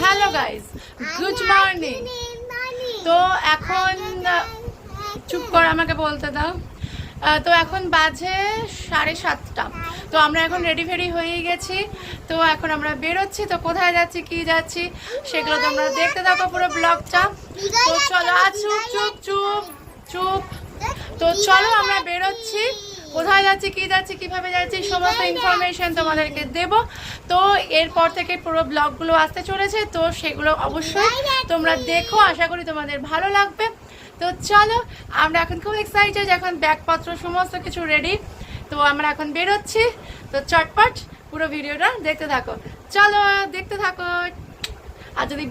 Hello guys good morning. তো এখন চুপ কর আমাকে বলতে দাও। তো এখন বাজে সাড়ে সাতটা। তো আমরা এখন রেডি ফেডি হয়ে গেছি। তো এখন আমরা বেরোচ্ছি। তো কোথায় যাচ্ছি কি যাচ্ছি সেগুলো তোমরা দেখতে থাকো পুরো ব্লগটা। তো চলো চুপ চুপ চুপ চুপ। তো চলো আমরা বেরোচ্ছি। কোথায় যাচ্ছি কি যাচ্ছি কীভাবে যাচ্ছি সমস্ত ইনফরমেশন তোমাদেরকে দেব। তো এরপর থেকে পুরো ব্লগগুলো আসতে চলেছে তো সেগুলো অবশ্যই তোমরা দেখো আশা করি তোমাদের ভালো লাগবে। তো চলো আমরা এখন খুব এক্সাইটেড এখন ব্যাগপত্র সমস্ত কিছু রেডি তো আমরা এখন বেরোচ্ছি। তো চটপট পুরো ভিডিওটা দেখতে থাকো। চলো দেখতে থাকো। আর যদি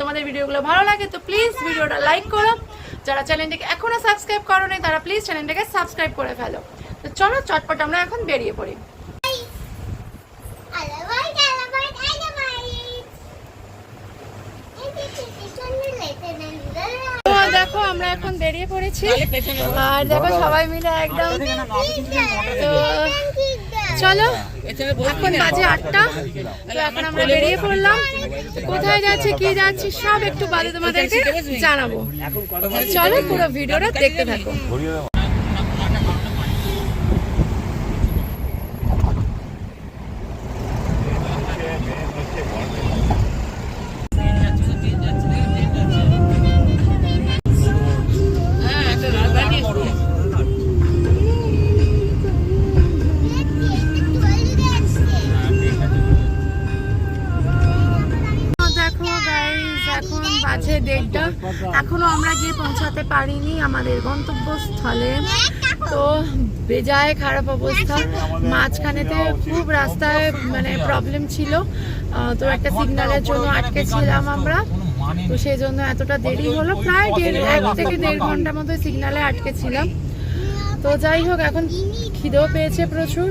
তোমাদের ভিডিওগুলো ভালো লাগে তো প্লিজ ভিডিওটা লাইক করো। যারা চ্যানেলটাকে এখনও সাবস্ক্রাইব করো নি তারা প্লিজ চ্যানেলটাকে সাবস্ক্রাইব করে ফেলো। তো চলো চটপট আমরা এখন বেরিয়ে পড়ি। দেখো আমরা এখন বেরিয়ে পড়েছি। আর দেখো সবাই মিলে একদম। তো চলো এখন বাজে আটটা। তো এখন আমরা বেরিয়ে পড়লাম। কোথায় যাচ্ছি কি যাচ্ছি সব একটু বাদে তোমাদেরকে জানাব। চলো পুরো ভিডিওটা দেখতে থাকো। এখনও আমরা গিয়ে পৌঁছাতে পারিনি আমাদের গন্তব্যস্থলে। তো বেজায় খারাপ অবস্থা। মাঝখানেতে খুব রাস্তায় মানে প্রবলেম ছিল। তো একটা সিগন্যালের জন্য আটকে ছিলাম আমরা। তো সেই জন্য এতটা দেরি হলো। প্রায় দেড় এক থেকে দেড় ঘণ্টার মতো সিগন্যালে আটকে ছিলাম তো যাই হোক, এখন খিদেও পেয়েছে প্রচুর,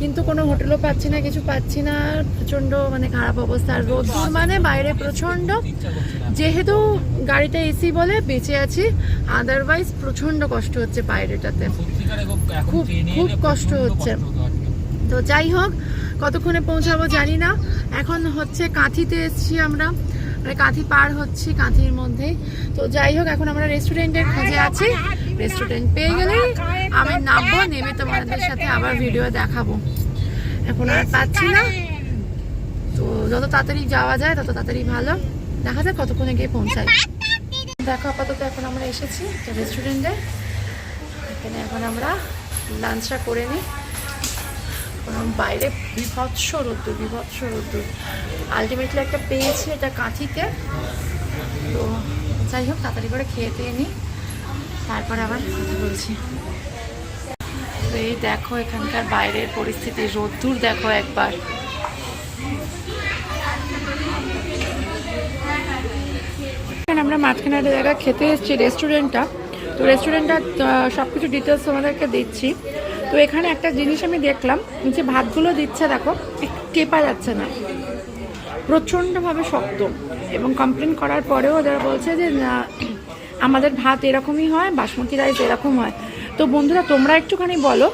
কিন্তু কোনো হোটেলও পাচ্ছি না, কিছু পাচ্ছি না, প্রচণ্ড মানে খারাপ অবস্থা। আর রোদ্দুর মানে বাইরে প্রচণ্ড, যেহেতু গাড়িটা এসি বলে বেঁচে আছি আদারওয়াইজ প্রচণ্ড কষ্ট হচ্ছে বাইরেটাতে। খুব খুব কষ্ট হচ্ছে। তো যাই হোক, কতক্ষণে পৌঁছাবো জানি না। এখন হচ্ছে কাঁথিতে এসছি আমরা মানে কাঁথি পার হচ্ছি কাঁথির মধ্যেই। তো যাই হোক, এখন আমরা রেস্টুরেন্টের খোঁজে আছি। রেস্টুরেন্ট পেয়ে গেলেই আমি নামবো, নেমে তোমাদের সাথে আবার ভিডিও দেখাবো। এখন আর পাচ্ছি না। তো যত তাড়াতাড়ি যাওয়া যায়, তত তাড়াতাড়ি ভালো। দেখা যায় কতক্ষণে গিয়ে পৌঁছায় দেখো আপাতত এখন আমরা এসেছি তো রেস্টুরেন্টে এখানে এখন আমরা লাঞ্চটা করে নিই। বাইরে বিভৎস রোদ্দুর বিভৎস রোদ্দুর। আলটিমেটলি একটা পেয়েছি এটা কাঁথিতে। তো যাই হোক, তাড়াতাড়ি করে খেয়ে দিয়ে নিই। তারপর আবার কথা বলছি। তো এই দেখো এখানকার বাইরের পরিস্থিতি, রোদ্দুর দেখো একবার। আমরা মাঝখানে একটা জায়গায় খেতে এসেছি রেস্টুরেন্টটা তো রেস্টুরেন্টটা সব কিছু ডিটেলস তোমাদেরকে দিচ্ছি। তো এখানে একটা জিনিস আমি দেখলাম, যে ভাতগুলো দিচ্ছে দেখো টেপা যাচ্ছে না। প্রচণ্ডভাবে শক্ত। এবং কমপ্লেন করার পরেও ওরা বলছে যে আমাদের ভাত এরকমই হয়, বাসমতি রাইস এরকম হয়। তো বন্ধুরা, তোমরা একটুখানি বলো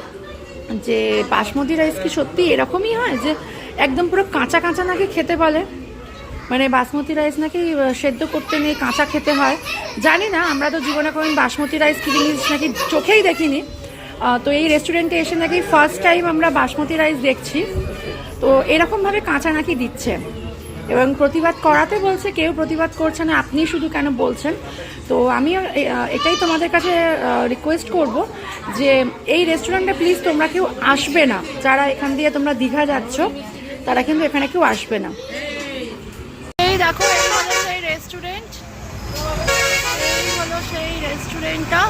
যে বাসমতি রাইস কি সত্যি এরকমই হয় যে একদম পুরো কাঁচা কাঁচা নাকি খেতে বলে? মানে বাসমতি রাইস নাকি সেদ্ধ করতে নেই কাঁচা খেতে হয়। জানি না, আমরা তো জীবনে কোনো বাসমতি রাইস কি জিনিস নাকি চোখেই দেখিনি। তো এই রেস্টুরেন্টে এসে নাকি ফার্স্ট টাইম আমরা বাসমতি রাইস দেখছি। তো এরকমভাবে কাঁচা নাকি দিচ্ছে। এবং প্রতিবাদ করাতে বলছে, কেউ প্রতিবাদ করছে না, আপনি শুধু কেন বলছেন? তো আমি এটাই তোমাদের কাছে রিকোয়েস্ট করব যে এই রেস্টুরেন্টে প্লিজ তোমরা কেউ আসবে না। যারা এখান দিয়ে তোমরা দীঘা যাচ্ছ, তারা কিন্তু এখানে কেউ আসবে না। এই দেখো হলো সেই রেস্টুরেন্ট এই হলো সেই রেস্টুরেন্টটা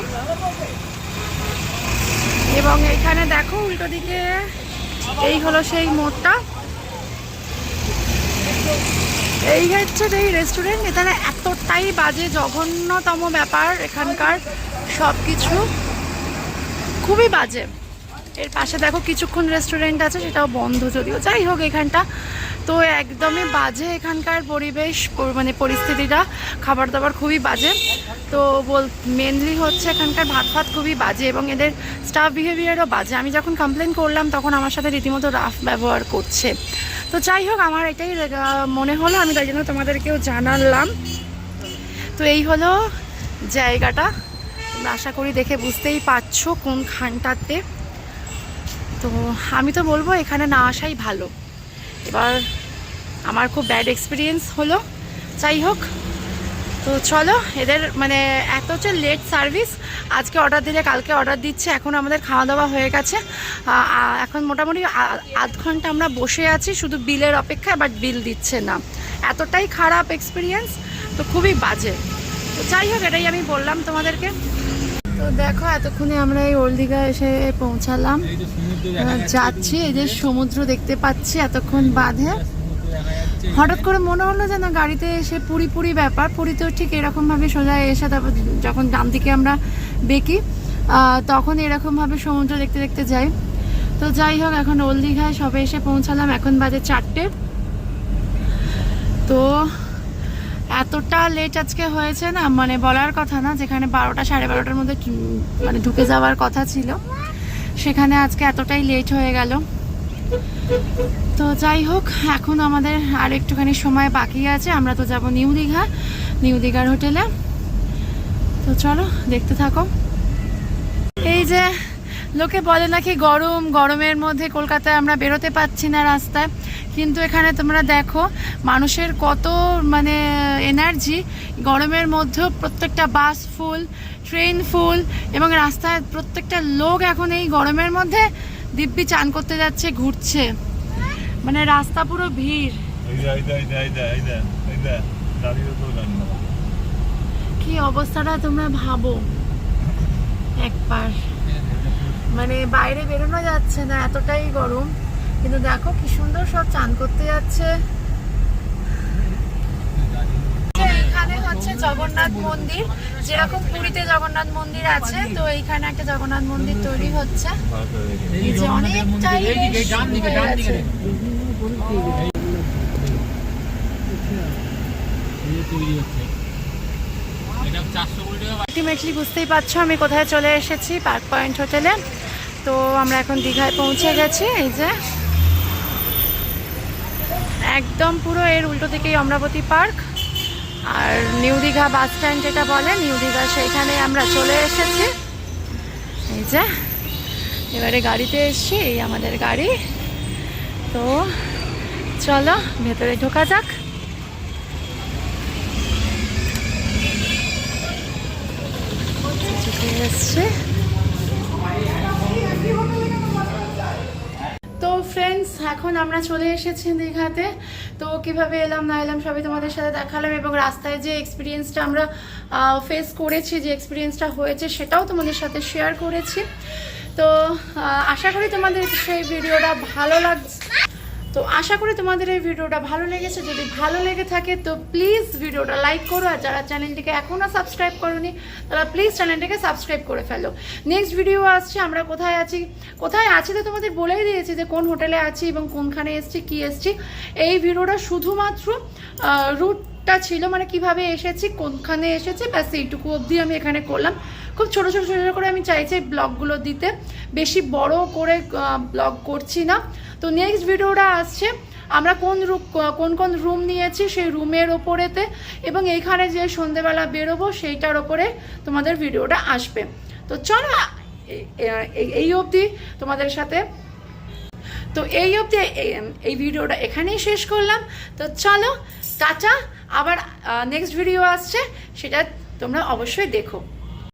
এবং এখানে দেখো উল্টো দিকে, এই হলো সেই মোড়টা। এই হচ্ছে এই রেস্টুরেন্ট এখানে এতটাই বাজে, জঘন্যতম ব্যাপার এখানকার সব কিছু খুবই বাজে। এর পাশে দেখো কিছুক্ষণ রেস্টুরেন্ট আছে, সেটাও বন্ধ যদিও। যাই হোক এখানটা। তো একদমই বাজে এখানকার পরিবেশ মানে পরিস্থিতিটা। খাবার দাবার খুবই বাজে। তো বল মেনলি হচ্ছে এখানকার ভাত ভাত খুবই বাজে এবং এদের স্টাফ বিহেভিয়ারও বাজে। আমি যখন কমপ্লেন করলাম, তখন আমার সাথে রীতিমতো রাফ ব্যবহার করছে। তো যাই হোক, আমার এটাই মনে হলো, আমি তাই জন্য তোমাদেরকেও জানালাম। তো এই হলো জায়গাটা। আশা করি দেখে বুঝতেই পারছ কোন খানটাতে। তো আমি তো বলব, এখানে না আসাই ভালো। এবার আমার খুব ব্যাড এক্সপিরিয়েন্স হলো। যাই হোক তো চলো এদের মানে এত হচ্ছে লেট সার্ভিস আজকে অর্ডার দিলে কালকে অর্ডার দিচ্ছে এখন আমাদের খাওয়া দাওয়া হয়ে গেছে। এখন মোটামুটি আধ ঘণ্টা আমরা বসে আছি শুধু বিলের অপেক্ষায় বাট বিল দিচ্ছে না। এতটাই খারাপ এক্সপিরিয়েন্স তো খুবই বাজে। তো যাই হোক এটাই আমি বললাম তোমাদেরকে। তো দেখো এতক্ষণে আমরা এই ওল্ড দীঘা এসে পৌঁছালাম। যাচ্ছে, এই যে সমুদ্র দেখতে পাচ্ছি এতক্ষণ বাঁধে। হঠাৎ করে মনে হলো যেন গাড়িতে এসে পুরি পুরি ব্যাপার, পুরীতেও ঠিক এরকমভাবে সোজা এসে তারপর যখন ডান দিকে আমরা বেঁকি তখন এরকমভাবে সমুদ্র দেখতে দেখতে যাই। তো যাই হোক, এখন ওল দীঘায় সবে এসে পৌঁছালাম, এখন বাজে চারটে। তো এতটা লেট আজকে হয়েছে না মানে বলার কথা না, যেখানে বারোটা সাড়ে বারোটার মধ্যে মানে ঢুকে যাওয়ার কথা ছিল, সেখানে আজকে এতটাই লেট হয়ে গেল। তো যাই হোক, এখন আমাদের আর একটুখানি সময় বাকি আছে। আমরা তো যাব নিউ দীঘা, নিউ দীঘার হোটেলে। তো চলো, দেখতে থাকো। এই যে, লোকে বলে নাকি গরম, গরমের মধ্যে কলকাতায় আমরা বেরোতে পাচ্ছি না রাস্তায়। কিন্তু এখানে তোমরা দেখো, মানুষের কত মানে এনার্জি গরমের মধ্যেও প্রত্যেকটা বাস ফুল ট্রেন ফুল এবং রাস্তায় প্রত্যেকটা লোক এখন এই গরমের মধ্যে দিব্যি চান করতে যাচ্ছে ঘুরছে। মানে রাস্তা পুরো ভিড়। কি অবস্থাটা তোমরা ভাবো? একবার। মানে বাইরে বেরোনো যাচ্ছে না এতটাই গরম। কিন্তু দেখো কি সুন্দর সব চান করতে যাচ্ছে। এখানে হচ্ছে জগন্নাথ মন্দির যেরকম পুরীতে জগন্নাথ মন্দির আছে তো এইখানে একটা জগন্নাথ মন্দির তৈরি হচ্ছে এই এই যে জগন্নাথের মন্দির, অনেকটাই এই দিকে, বেশ ডান দিকে, ডান দিকে গেছে। এই যে তৈরি হচ্ছে। এটা 400 কোটি টাকা আলটিমেটলি বুঝতেই পারছ আমি কোথায় চলে এসেছি পার্ক পয়েন্ট হোটেলে তো আমরা এখন দীঘায় পৌঁছে গেছি এই যে একদম পুরো এর উল্টো দিকেই অমরাবতী পার্ক আর নিউ দীঘা বাস স্ট্যান্ড যেটা বলে, নিউ দীঘা সেইখানে আমরা চলে এসেছি। এই যে, এবারে গাড়িতে এসছি, এই আমাদের গাড়ি। তো চলো, ভেতরে ঢোকা যাক। এসছে ফ্রেন্ডস এখন আমরা চলে এসেছি দীঘাতে। তো কীভাবে এলাম, না এলাম সবই তোমাদের সাথে দেখালাম এবং রাস্তায় যে এক্সপিরিয়েন্সটা আমরা ফেস করেছি, যে এক্সপিরিয়েন্সটা হয়েছে সেটাও তোমাদের সাথে শেয়ার করেছি। তো আশা করি তোমাদের সেই ভিডিওটা ভালো লাগছে। তো আশা করি তোমাদের এই ভিডিওটা ভালো লেগেছে। যদি ভালো লেগে থাকে, তো প্লিজ ভিডিওটা লাইক করো। আর যারা চ্যানেলটিকে এখনও সাবস্ক্রাইব করোনি, তারা প্লিজ চ্যানেলটিকে সাবস্ক্রাইব করে ফেলো। নেক্সট ভিডিও আসছে, আমরা কোথায় আছি? কোথায় আছি তো তোমাদের বলেই দিয়েছি যে কোন হোটেলে আছি এবং কোনখানে এসছি, কি এসছি। এই ভিডিওটা শুধুমাত্র রুটটা ছিল মানে কীভাবে এসেছি, কোনখানে এসেছি, ব্যাস এইটুকু অবধি আমি এখানে করলাম। খুব ছোট ছোট ছোট করে আমি চাইছি ব্লগগুলো দিতে। বেশি বড় করে ব্লগ করছি না। তো নেক্সট ভিডিওটা আসছে। আমরা কোন রুম কোন কোন রুম নিয়েছি, সেই রুমের ওপরেতে এবং এইখানে যে সন্ধেবেলা বেরোবো, সেইটার ওপরে তোমাদের ভিডিওটা আসবে। তো চলো এই অবধি তোমাদের সাথে। তো এই অবধি এই ভিডিওটা এখানেই শেষ করলাম। তো চলো, টাটা। আবার নেক্সট ভিডিও আসছে সেটা তোমরা অবশ্যই দেখো।